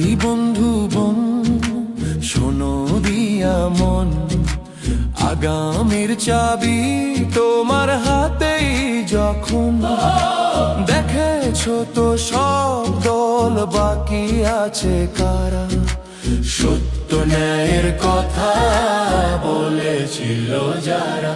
ভাই বন্ধু বোন, শোনো দিয়া মন। আগামীর চাবি তোমার হাতেই যখন দেখেছ তো সব দল বাকি আছে কারা? সত্য ন্যায়ের কথা বলেছিল যারা।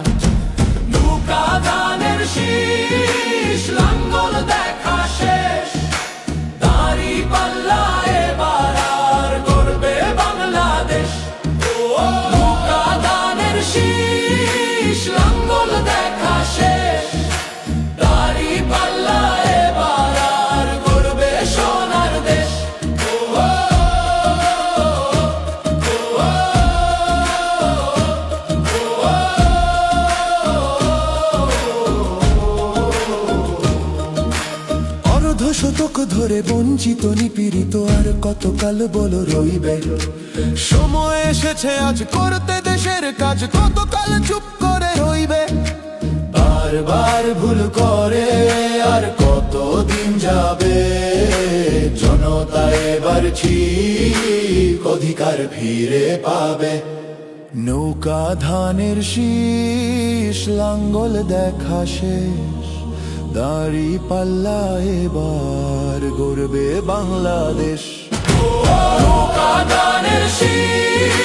শতক ধরে বঞ্চিত, নিপীড়িত, আর কতকাল বলো রইবে? সময় এসেছে, আজ করতে দেশের কাজ, কতকাল চুপ করে রইবে? বারবার ভুল করে, আর কতদিন যাবে? জনতা এবার ঠিক অধিকার ফিরে পাবে। নৌকা ধানের শীষ, লাঙ্গল দেখা শেষ। দাড়ি পাল্লা এবার গড়বে বাংলাদেশ। শীষ